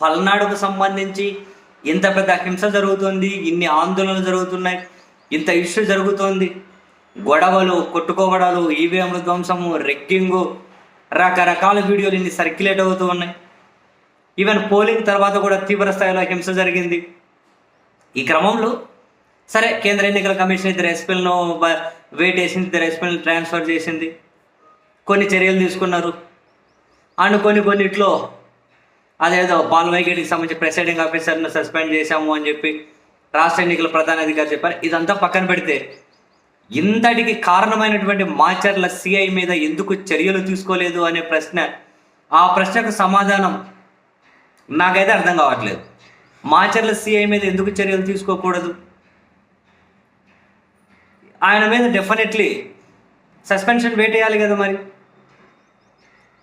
పల్నాడుకు సంబంధించి ఇంత పెద్ద హింస జరుగుతుంది ఇన్ని ఆందోళనలు జరుగుతున్నాయి ఇంత ఇష్యూ జరుగుతోంది. గొడవలు కొట్టుకోవడాలు ఈవీఎంల ధ్వంసము రెక్కింగు రకరకాల వీడియోలు ఇన్ని సర్క్యులేట్ అవుతూ ఉన్నాయి. ఈవెన్ పోలింగ్ తర్వాత కూడా తీవ్ర స్థాయిలో హింస జరిగింది. ఈ క్రమంలో సరే కేంద్ర ఎన్నికల కమిషన్ ఇద్దరు ఎస్పీలను వెయిట్ వేసింది ఇద్దరు ఎస్పీలను ట్రాన్స్ఫర్ చేసింది. కొన్ని చర్యలు తీసుకున్నారు. అండ్ కొన్ని కొన్నిట్లో అదేదో పాల్వైగేటికి సంబంధించి ప్రెసైడింగ్ ఆఫీసర్ను సస్పెండ్ చేశాము అని చెప్పి రాష్ట్ర ఎన్నికల ప్రధాన అధికారి చెప్పారు. ఇదంతా పక్కన పెడితే ఇంతటికి కారణమైనటువంటి మాచర్ల సిఐ మీద ఎందుకు చర్యలు తీసుకోలేదు అనే ప్రశ్న ఆ ప్రశ్నకు సమాధానం నాకైతే అర్థం కావట్లేదు. మాచర్ల సిఐ మీద ఎందుకు చర్యలు తీసుకోకూడదు? ఆయన మీద డెఫినెట్లీ సస్పెన్షన్ వేటేయాలి కదా మరి.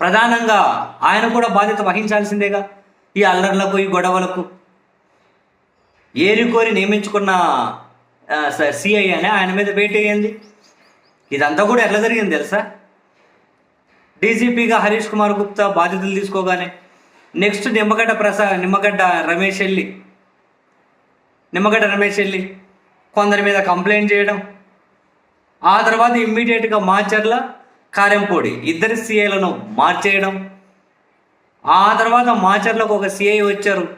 ప్రధానంగా ఆయన కూడా బాధ్యత వహించాల్సిందేగా ఈ అల్లర్లకు ఈ గొడవలకు. ఏరికోరి నియమించుకున్న సిఐ అని ఆయన మీద వేటేయండి ఇదంతా కూడా ఎట్లా జరిగింది తెలుసా? డీజీపీగా హరీష్ కుమార్ గుప్తా బాధ్యతలు తీసుకోగానే నెక్స్ట్ నిమ్మగడ్డ ప్రసాద్ నిమ్మగడ్డ రమేష్ వెళ్ళి నిమ్మగడ్డ రమేష్ వెళ్ళి కొందరి మీద కంప్లైంట్ చేయడం ఆ తర్వాత ఇమ్మీడియట్గా మాచర్ల కారెంపూడి. ఇద్దరు సీఐలను మార్చేయడం. ఆ తర్వాత మాచర్లకు ఒక సిఐ వచ్చారు.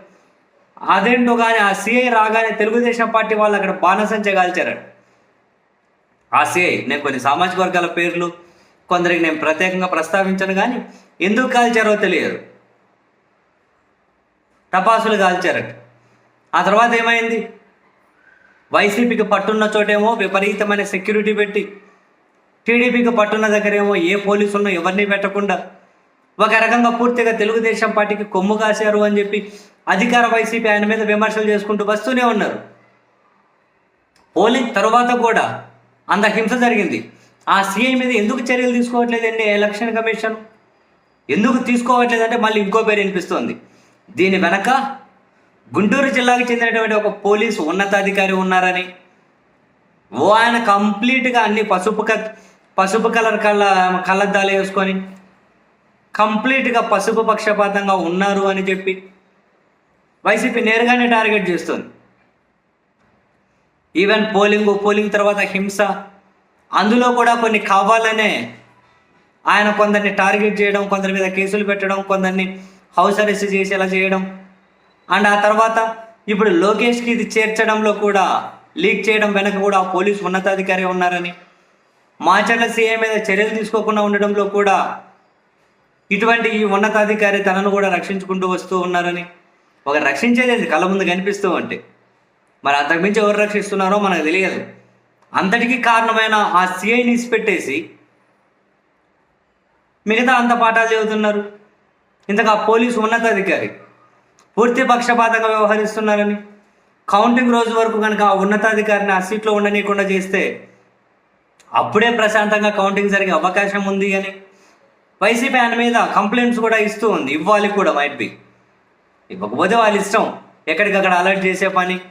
అదేంటో కానీ ఆ సిఐ రాగానే తెలుగుదేశం పార్టీ వాళ్ళు అక్కడ బాణసంచ కాల్చారు ఆ సిఐ నేను కొన్ని సామాజిక వర్గాల పేర్లు కొందరికి నేను ప్రత్యేకంగా ప్రస్తావించను కానీ ఎందుకు కాల్చారో తెలియదు. టపాసులు కాల్చారట ఆ తర్వాత ఏమైంది? వైసీపీకి పట్టున్న చోటేమో విపరీతమైన సెక్యూరిటీ పెట్టి టీడీపీకి పట్టున్న దగ్గరేమో ఏ పోలీసులను ఎవరిని పెట్టకుండా ఒక రకంగా పూర్తిగా తెలుగుదేశం పార్టీకి కొమ్ము కాశారు అని చెప్పి అధికార వైసీపీ ఆయన మీద విమర్శలు చేసుకుంటూ వస్తూనే ఉన్నారు. పోలింగ్ తర్వాత కూడా అంత హింస జరిగింది. ఆ సీఐ మీద ఎందుకు చర్యలు తీసుకోవట్లేదండి ఎలక్షన్ కమిషన్? ఎందుకు తీసుకోవట్లేదంటే మళ్ళీ ఇంకో పేరు వినిపిస్తోంది. దీని వెనక గుంటూరు జిల్లాకు చెందినటువంటి ఒక పోలీసు ఉన్నతాధికారి ఉన్నారని ఓ ఆయన కంప్లీట్గా అన్ని పసుపు కత్ పసుపు కలర్ కళ్ళ కళ్ళద్దాలు వేసుకొని కంప్లీట్గా పసుపు పక్షపాతంగా ఉన్నారు అని చెప్పి వైసీపీ నేరుగానే టార్గెట్ చేస్తుంది. ఈవెన్ పోలింగ్ పోలింగ్ తర్వాత హింస అందులో కూడా కొన్ని కావాలనే ఆయన కొందరిని టార్గెట్ చేయడం కొందరి మీద కేసులు పెట్టడం కొందరిని హౌస్ అరెస్ట్ చేసేలా చేయడం. అండ్ ఆ తర్వాత ఇప్పుడు లోకేష్కి ఇది చేర్చడంలో కూడా లీక్ చేయడం వెనక కూడా ఆ పోలీసు ఉన్నతాధికారి ఉన్నారని మాచర్ల సీఎం మీద చర్యలు తీసుకోకుండా ఉండడంలో కూడా ఇటువంటి ఈ ఉన్నతాధికారి తనను కూడా రక్షించుకుంటూ వస్తూ ఉన్నారని. ఒక రక్షించేది కళ్ళ ముందు కనిపిస్తూ ఉంటే. మరి అంతకుమించి ఎవరు రక్షిస్తున్నారో మనకు తెలియదు. అంతటికీ కారణమైన ఆ సీఐని పెట్టేసి మిగతా అంత పాఠాలు చదువుతున్నారు. ఇంతగా పోలీసు ఉన్నతాధికారి పూర్తి పక్షపాతంగా వ్యవహరిస్తున్నారని. కౌంటింగ్ రోజు వరకు కనుక ఆ ఉన్నతాధికారిని ఆ సీట్లో ఉండనీయకుండా చేస్తే అప్పుడే ప్రశాంతంగా కౌంటింగ్ జరిగే అవకాశం ఉంది అని వైసీపీ ఆయన మీద కంప్లైంట్స్ కూడా ఇస్తూ ఉంది. ఇవ్వాలి కూడా మైట్ బి ఇవ్వకపోతే వాళ్ళ ఇష్టం. ఎక్కడికక్కడ అలర్ట్ చేసే పని.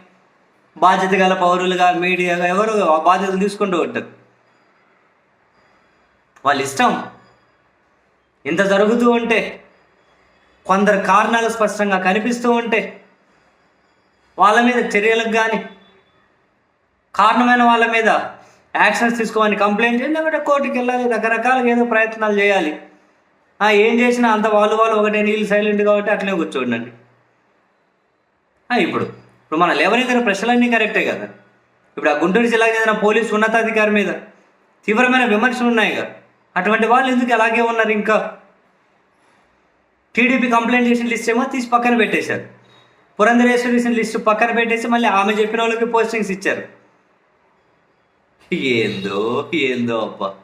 బాధ్యత గల పౌరులుగా మీడియాగా ఎవరు ఆ బాధ్యతలు తీసుకుంటూ ఉంటారు. వాళ్ళ ఇష్టం. ఇంత జరుగుతూ ఉంటే కొందరు కారణాలు స్పష్టంగా కనిపిస్తూ ఉంటే వాళ్ళ మీద చర్యలకు కానీ కారణమైన వాళ్ళ మీద యాక్షన్స్ తీసుకోమని కంప్లైంట్ చేయాలి లేకపోతే కోర్టుకి వెళ్ళాలి రకరకాలుగా ఏదో ప్రయత్నాలు చేయాలి. ఏం చేసినా అంత వాళ్ళు వాళ్ళు ఒకటే నీళ్ళు సైలెంట్ కాబట్టి అట్లనే కూర్చోండి ఇప్పుడు ఇప్పుడు మన లేవనెత్తిన ప్రశ్నలన్నీ కరెక్టే కదా. ఇప్పుడు ఆ గుంటూరు జిల్లాకి చెందిన పోలీసు ఉన్నతాధికారి మీద తీవ్రమైన విమర్శలు ఉన్నాయి కదా. అటువంటి వాళ్ళు ఎందుకు అలాగే ఉన్నారు ఇంకా? టీడీపీ కంప్లైంట్ చేసిన లిస్ట్ ఏమో తీసి పక్కన పెట్టేశారు. పురంధరేశ్వరి చేసిన లిస్ట్ పక్కన పెట్టేసి మళ్ళీ ఆమె చెప్పిన వాళ్ళకి పోస్టింగ్స్ ఇచ్చారు. ఏందో ఏందో అబ్బా